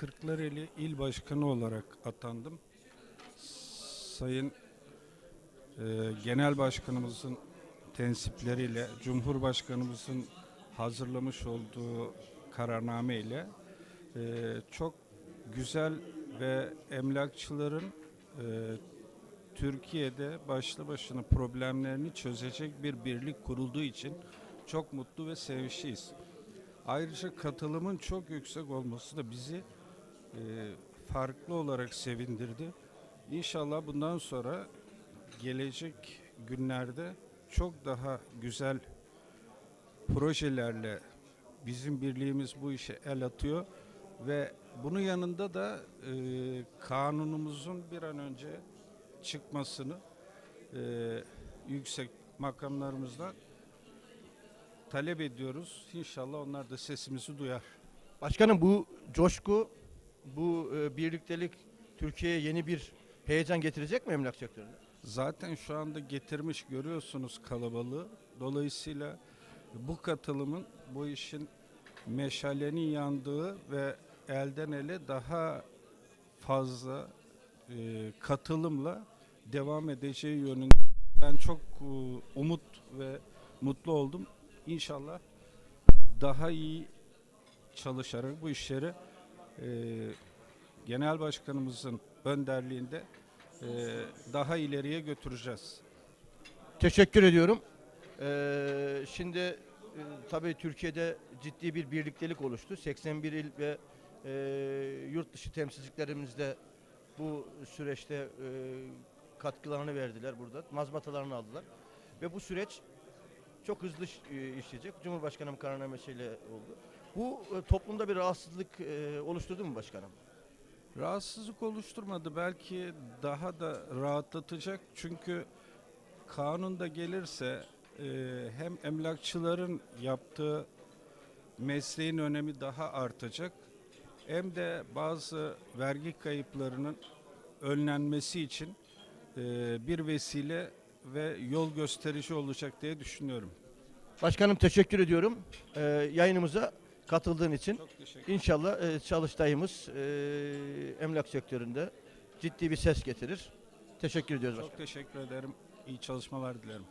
Kırklareli İl Başkanı olarak atandım. Sayın e, Genel Başkanımızın tensipleriyle, Cumhurbaşkanımızın hazırlamış olduğu kararname ile e, çok güzel ve emlakçıların e, Türkiye'de başlı başına problemlerini çözecek bir birlik kurulduğu için çok mutlu ve sevinçliyiz. Ayrıca katılımın çok yüksek olması da bizi farklı olarak sevindirdi. İnşallah bundan sonra gelecek günlerde çok daha güzel projelerle bizim birliğimiz bu işe el atıyor ve bunun yanında da e, kanunumuzun bir an önce çıkmasını e, yüksek makamlarımızdan talep ediyoruz. İnşallah onlar da sesimizi duyar. Başkanım bu coşku, bu e, birliktelik Türkiye'ye yeni bir heyecan getirecek mi emlak sektörüne? Zaten şu anda getirmiş görüyorsunuz kalabalığı. Dolayısıyla bu katılımın bu işin meşalenin yandığı ve elden ele daha fazla e, katılımla devam edeceği yönünde ben çok e, umut ve mutlu oldum. İnşallah daha iyi çalışarak bu işleri e, genel başkanımızın önderliğinde e, daha ileriye götüreceğiz. Teşekkür ediyorum. Ee, şimdi e, tabii Türkiye'de ciddi bir birliktelik oluştu. 81 il ve e, yurt dışı temsilcilerimizde bu süreçte e, katkılarını verdiler burada. Mazbatalarını aldılar. Ve bu süreç çok hızlı e, işleyecek. Cumhurbaşkanım kararnamesiyle oldu. Bu e, toplumda bir rahatsızlık e, oluşturdu mu başkanım? Rahatsızlık oluşturmadı. Belki daha da rahatlatacak. Çünkü kanunda gelirse e, hem emlakçıların yaptığı mesleğin önemi daha artacak. Hem de bazı vergi kayıplarının önlenmesi için bir vesile ve yol gösterici olacak diye düşünüyorum. Başkanım teşekkür ediyorum. Ee, yayınımıza katıldığın için. İnşallah e, çalıştayımız e, emlak sektöründe ciddi bir ses getirir. Teşekkür ediyoruz başkanım. Çok teşekkür ederim. İyi çalışmalar dilerim.